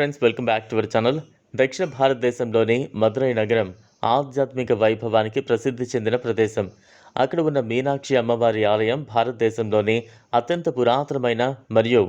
Friends welcome back to our channel దక్షిణ భారతదేశంలోని మదురై నగరం ఆధ్యాత్మిక వైభవానికి ప్రసిద్ధి చెందిన ప్రదేశం. అక్కడ ఉన్న మీనాక్షి అమ్మవారి ఆలయం భారతదేశంలోని అత్యంత పురాతనమైన మరియు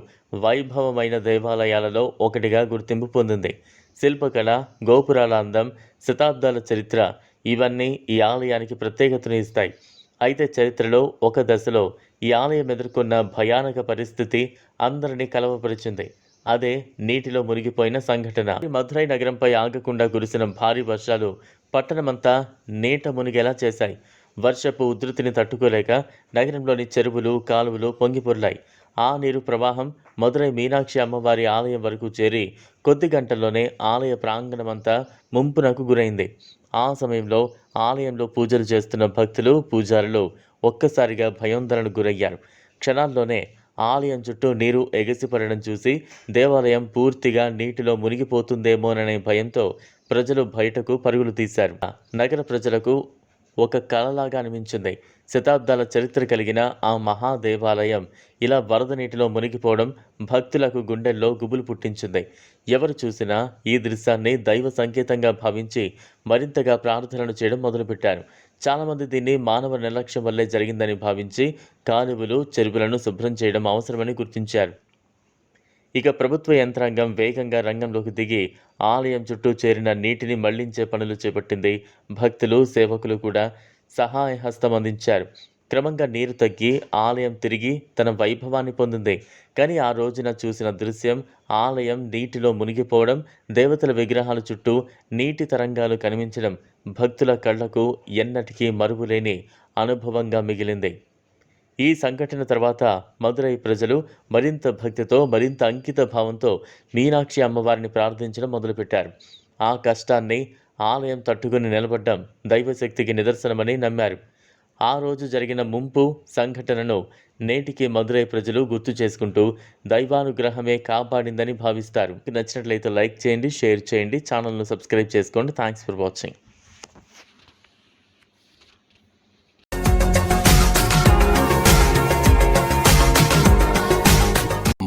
వైభవమైన దేవాలయాలలో ఒకటిగా గుర్తింపు పొందింది. శిల్పకళ గోపురాల అందం శతాబ్దాల చరిత్ర ఇవన్నీ ఈ ఆలయానికి ప్రత్యేకతను ఇస్తాయి. అయితే చరిత్రలో ఒక దశలో ఈ ఆలయం ఎదుర్కొన్న భయానక పరిస్థితి అందరినీ కలవపరిచింది. అదే నీటిలో మునిగిపోయిన సంఘటన. మధురై నగరంపై ఆగకుండా కురిసిన భారీ వర్షాలు పట్టణమంతా నీట మునిగేలా చేశాయి. వర్షపు ఉధృతిని తట్టుకోలేక నగరంలోని చెరువులు కాలువలు పొంగిపొర్లాయి. ఆ నీరు ప్రవాహం మధురై మీనాక్షి అమ్మవారి ఆలయం వరకు చేరి కొద్ది గంటల్లోనే ఆలయ ప్రాంగణమంతా ముంపునకు గురైంది. ఆ సమయంలో ఆలయంలో పూజలు చేస్తున్న భక్తులు పూజారులు ఒక్కసారిగా భయోందరణకు గురయ్యారు. క్షణాల్లోనే ఆలయం చుట్టూ నీరు ఎగసిపడడం చూసి దేవాలయం పూర్తిగా నీటిలో మునిగిపోతుందేమోననే భయంతో ప్రజలు బయటకు పరుగులు తీశారు. నగర ప్రజలకు ఒక కలలాగా అనిపించింది. శతాబ్దాల చరిత్ర కలిగిన ఆ మహాదేవాలయం ఇలా వరద నీటిలో మునిగిపోవడం భక్తులకు గుండెల్లో గుబులు పుట్టించింది. ఎవరు చూసినా ఈ దృశ్యాన్ని దైవ సంకేతంగా భావించి మరింతగా ప్రార్థనలు చేయడం మొదలుపెట్టారు. చాలామంది దీన్ని మానవ నిర్లక్ష్యం వల్లే జరిగిందని భావించి కాలువలు చెరువులను శుభ్రం చేయడం అవసరమని గుర్తించారు. ఇక ప్రభుత్వ యంత్రాంగం వేగంగా రంగంలోకి దిగి ఆలయం చుట్టూ చేరిన నీటిని మళ్ళించే పనులు చేపట్టింది భక్తులు సేవకులు కూడా సహాయ హస్తం అందించారు. క్రమంగా నీరు తగ్గి ఆలయం తిరిగి తన వైభవాన్ని పొందింది. కానీ ఆ రోజున చూసిన దృశ్యం ఆలయం నీటిలో మునిగిపోవడం దేవతల విగ్రహాల చుట్టూ నీటి తరంగాలు కనిపించడం భక్తుల కళ్ళకు ఎన్నటికీ మరువులేని అనుభవంగా మిగిలింది. ఈ సంఘటన తర్వాత మదురై ప్రజలు మరింత భక్తితో మరింత అంకిత భావంతో మీనాక్షి అమ్మవారిని ప్రార్థించడం మొదలుపెట్టారు. ఆ కష్టాన్ని ఆలయం తట్టుకుని నిలబడ్డం దైవశక్తికి నిదర్శనమని నమ్మారు. ఆ రోజు జరిగిన ముంపు సంఘటనను నేటికి మదురై ప్రజలు గుర్తు చేసుకుంటూ దైవానుగ్రహమే కాపాడిందని భావిస్తారు. నచ్చినట్లయితే లైక్ చేయండి షేర్ చేయండి ఛానల్ను సబ్స్క్రైబ్ చేసుకోండి. Thanks for watching